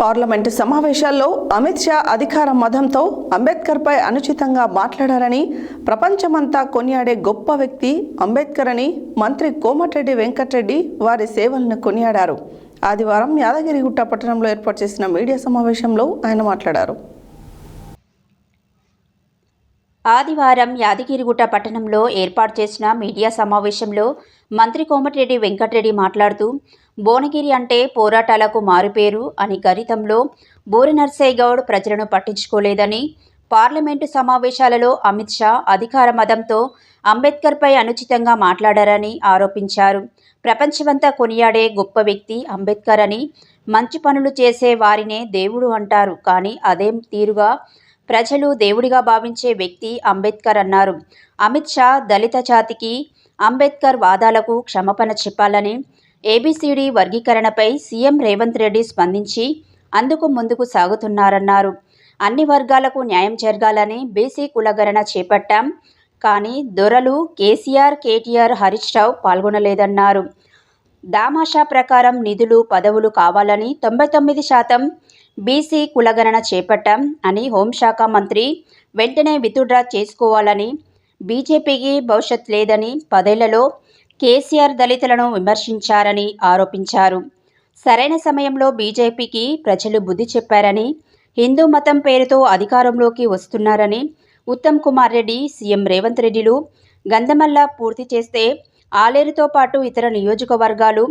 Parliament సమావేశాల్లో అమిత్ షా అధికార మదంతో అంబేద్కర్పై అనుచితంగా మాట్లాడారని ప్రపంచమంతా కొనియాడే గొప్ప వ్యక్తి అంబేద్కర్ అని మంత్రి కోమటిరెడ్డి వెంకటరెడ్డి వారి సేవలను కొనియాడారు. ఆదివారం యాదగిరిగుట్ట పట్టణంలో ఏర్పాటు చేసిన మీడియా సమావేశంలో ఆయన మాట్లాడారు. ఆదివారం యాదగిరిగుట్ట పట్టణంలో ఏర్పాటు చేసిన మీడియా సమావేశంలో మంత్రి కోమటిరెడ్డి వెంకటరెడ్డి మాట్లాడుతూ భువనగిరి అంటే పోరాటాలకు మారుపేరు అని గరితంలో బూరి నర్సయ్య గౌడ్ ప్రజలను పట్టించుకోలేదని పార్లమెంటు సమావేశాలలో అమిత్ షా అధికార మదంతో అంబేద్కర్పై అనుచితంగా మాట్లాడారని ఆరోపించారు. ప్రపంచమంతా కొనియాడే గొప్ప వ్యక్తి అంబేద్కర్ అని మంచి పనులు చేసే వారినే దేవుడు అంటారు. కానీ అదేం తీరుగా ప్రజలు దేవుడిగా భావించే వ్యక్తి అంబేద్కర్ అన్నారు. అమిత్ షా దళిత జాతికి అంబేద్కర్ వాదాలకు క్షమాపణ చెప్పాలని ఏబిసిడి వర్గీకరణపై సీఎం రేవంత్ రెడ్డి స్పందించి అందుకు ముందుకు సాగుతున్నారన్నారు. అన్ని వర్గాలకు న్యాయం జరగాలని బీసీ కులగణన చేపట్టాం. కానీ దొరలు కేసీఆర్ కేటీఆర్ హరీష్ రావు పాల్గొనలేదన్నారు. దామాషా ప్రకారం నిధులు పదవులు కావాలని తొంభై తొమ్మిది శాతం బీసీ కులగణన చేపట్టాం అని హోంశాఖ మంత్రి వెంటనే విత్డ్రా చేసుకోవాలని బీజేపీకి భవిష్యత్ లేదని పదేళ్ళలో కేసీఆర్ దళితులను విమర్శించారని ఆరోపించారు. సరైన సమయంలో బీజేపీకి ప్రజలు బుద్ధి చెప్పారని హిందూ మతం పేరుతో అధికారంలోకి వస్తున్నారని ఉత్తమ్ కుమార్ రెడ్డి సీఎం రేవంత్ రెడ్డిలు గంధమల్ల పూర్తి చేస్తే ఆలేరుతో పాటు ఇతర నియోజకవర్గాలు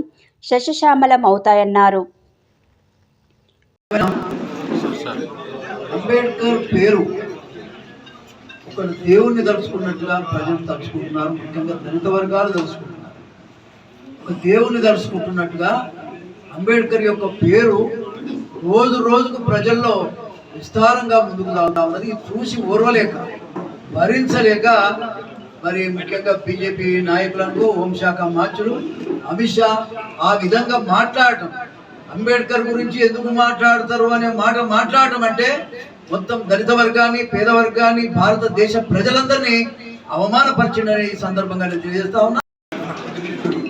శశశ్యామలం అవుతాయన్నారు. అంబేద్కర్ పేరు ఒక దేవుణ్ణి తలుచుకున్నట్లుగా ప్రజలు తలుచుకుంటున్నారు. ముఖ్యంగా దళిత వర్గాలు తలుచుకుంటున్నారు. దేవుని దేవుణ్ణి తలుచుకుంటున్నట్టుగా అంబేద్కర్ యొక్క పేరు రోజు రోజుకు ప్రజల్లో విస్తారంగా ముందుకు సాగుతా ఉన్నది. చూసి ఓర్వలేక భరించలేక మరి ముఖ్యంగా బీజేపీ నాయకులకు హోంశాఖ మార్చులు అమిత్ షా ఆ విధంగా మాట్లాడటం. అంబేద్కర్ గురించి ఎందుకు మాట్లాడతారు అనే మాట మాట్లాడటం అంటే మొత్తం దళిత వర్గాన్ని పేద వర్గాన్ని భారతదేశ ప్రజలందరినీ అవమానపరిచిన ఈ సందర్భంగా తెలియజేస్తా ఉన్నా.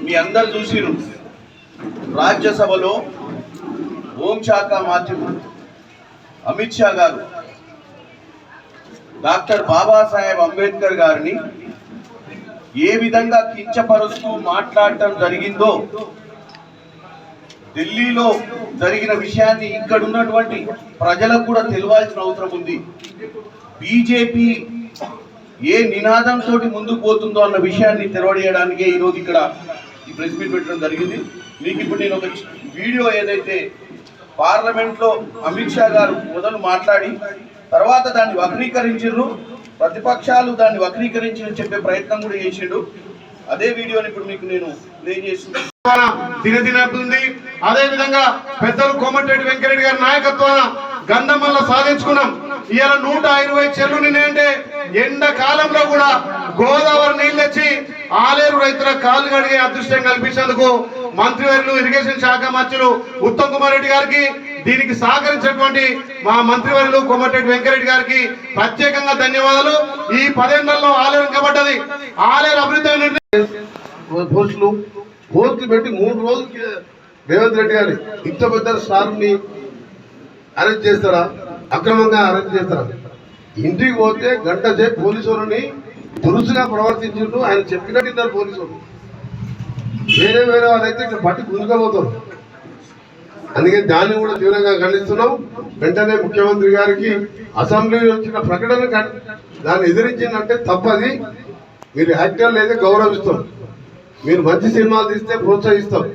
మీ అందరు చూసిరు రాజ్యసభలో హోంశాఖ మాధ్యమ అమిత్ షా గారు డాక్టర్ బాబాసాహెబ్ అంబేద్కర్ గారిని ఏ విధంగా కించపరుస్తూ మాట్లాడటం జరిగిందో ఢిల్లీలో జరిగిన విషయాన్ని ఇక్కడ ఉన్నటువంటి ప్రజలకు కూడా తెలియాల్సిన అవసరం ఉంది. బీజేపీ ఏ నినాదంతో ముందుకు పోతుందో అన్న విషయాన్ని తెరవడేయడానికే ఈరోజు ఇక్కడ ప్రెస్ మీట్ పెట్టడం జరిగింది. మీకు ఇప్పుడు నేను ఒక వీడియో ఏదైతే పార్లమెంట్లో అమిత్ షా గారు మొదలు మాట్లాడి తర్వాత దాన్ని వక్రీకరించారు ప్రతిపక్షాలు దాన్ని వక్రీకరించి చెప్పే ప్రయత్నం కూడా చేసిండు. అదే వీడియోని ఇప్పుడు మీకు నేను ప్లే చేసిన దినదినతుంది అదే విధంగా పెద్దలు కోమటిరెడ్డి వెంకరెడ్డి గారి నాయకత్వాన గంధమల్ల సాధించుకున్నాం. ఇవాళ నూట ఇరవై చెల్లు నిన్నంటే ఎండాకాలంలో కూడా గోదావరి నీళ్ళు వచ్చి ఆలేరు రైతుల కాళ్ళు కడిగే అదృష్టం కల్పించేందుకు మంత్రివర్యులు ఇరిగేషన్ శాఖ మంత్రులు ఉత్తమ్ కుమార్ రెడ్డి గారికి దీనికి సహకరించినటువంటి మా మంత్రివర్యులు కొమ్మటిరెడ్డి వెంకరెడ్డి గారికి ప్రత్యేకంగా ధన్యవాదాలు. ఈ పదేళ్ళలో ఆలేరు ఇంకబడ్డది ఆలేరు అభివృద్ధి పోస్టులు పోస్టులు పెట్టి మూడు రోజులకి రేవంత్ రెడ్డి గారి ఇంత పెద్ద స్టార్ని అరెస్ట్ చేస్తారా? అక్రమంగా అరెస్ట్ చేస్తారా? ఇంటికి పోతే గంట సేపు పోలీసు వాళ్ళని దురుసుగా ప్రవర్తించు ఆయన చెప్పినట్టు ఇద్దరు పోలీసులు. వేరే వేరే వాళ్ళైతే ఇక్కడ పట్టి గుంజుకపోతారు. అందుకే దాన్ని కూడా తీవ్రంగా ఖండిస్తున్నాం. వెంటనే ముఖ్యమంత్రి గారికి అసెంబ్లీలో వచ్చిన ప్రకటన దాన్ని ఎదిరించిందంటే తప్పది. మీరు యాక్టర్లు అయితే గౌరవిస్తాం. మీరు మంచి సినిమాలు తీస్తే ప్రోత్సహిస్తాం.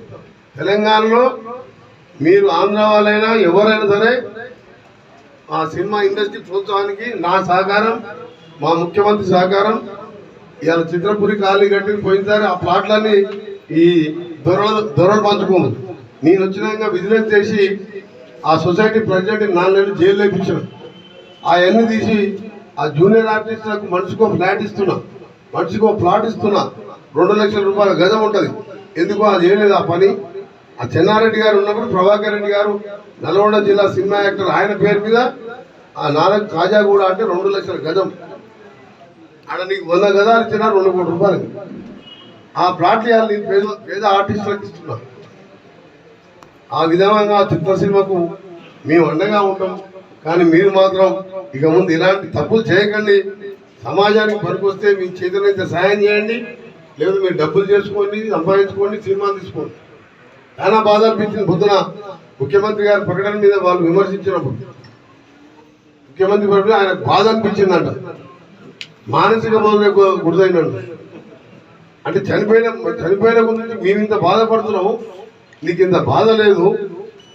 తెలంగాణలో మీరు ఆంధ్ర వాళ్ళైనా ఎవరైనా సరే ఆ సినిమా ఇండస్ట్రీ ప్రోత్సాహానికి నా సహకారం మా ముఖ్యమంత్రి సహకారం ఇవాళ చిత్రపురి ఖాళీ కట్టి పోయినసారి ఆ ప్లాట్లన్నీ ఈ దొర దొరలు పంచుకోము నేను వచ్చినాక విజిలెన్స్ చేసి ఆ సొసైటీ ప్రెసిడెంట్ నాలుగు నెలలు జైలు లేపించాను అవన్నీ తీసి ఆ జూనియర్ ఆర్టిస్టులకు మనిషికో ఫ్లాట్ ఇస్తున్నా మనిషికో ప్లాట్ ఇస్తున్నా రెండు లక్షల రూపాయల గజం ఉంటుంది. ఎందుకో అది చేయలేదు ఆ పని. ఆ చెన్నారెడ్డి గారు ఉన్నప్పుడు ప్రభాకర్ రెడ్డి గారు నల్గొండ జిల్లా సినిమా యాక్టర్ ఆయన పేరు మీద ఆ నాలుగు కాజాగూడ అంటే రెండు లక్షల గజం. ఆడ నీకు వంద గదాలు ఇచ్చినా రెండు కోటి రూపాయలు. ఆ ప్లాట్లు ఇవాళ పేద పేద ఆర్టిస్టులకు ఇస్తున్నారు ఆ విధంగా చిత్ర సినిమాకు మేము అండగా ఉంటాం. కానీ మీరు మాత్రం ఇక ముందు ఇలాంటి తప్పులు చేయకండి. సమాజానికి పనికొస్తే మీ చేతులైతే సాయం చేయండి. లేదు మీరు డబ్బులు చేసుకోండి సంపాదించుకోండి సినిమాలు తీసుకోండి. చాలా బాధ అనిపించింది పొద్దున ముఖ్యమంత్రి గారి ప్రకటన మీద వాళ్ళు విమర్శించినప్పుడు. ముఖ్యమంత్రి ప్రకటన ఆయన బాధ అనిపించిందంట. మానసిక బాధ గురిదైనంట అంటే చనిపోయిన చనిపోయిన గురించి మేము ఇంత బాధపడుతున్నాము. నీకు ఇంత బాధ లేదు.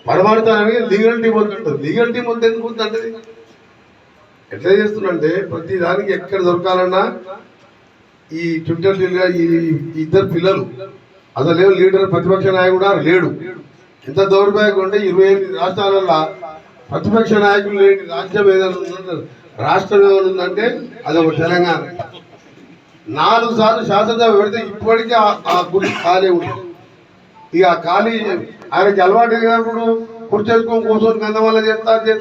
పడబడతానని లీగల్ టీం వద్దంటారు లీగల్ టీం వద్ద ఎందుకు వద్దంటే ఎట్లా చేస్తుందంటే ప్రతి దానికి ఎక్కడ దొరకాలన్నా ఈ ట్విట్టర్ ఈ ఇద్దరు పిల్లలు అసలు ఏం లీడర్ ప్రతిపక్ష నాయకుడు లేడు. ఎంత దౌర్భాగ్యం ఉంటే ఇరవై ఎనిమిది రాష్ట్రాలలో ప్రతిపక్ష నాయకులు లేని రాజ్యం ఏదైనా రాష్ట్రం ఏమనుందంటే ఉందంటే అది ఒక తెలంగాణ. నాలుగు సార్లు శాసనసభ పెడితే ఇప్పటికీ ఆ- ఆ గుడి ఖాళీ ఉంది. ఇక ఖాళీ ఆయనకి అలవాటు అయినప్పుడు కుర్చేసుకొని కూర్చొని కందమల్ల వల్ల చేస్తా చేస్తా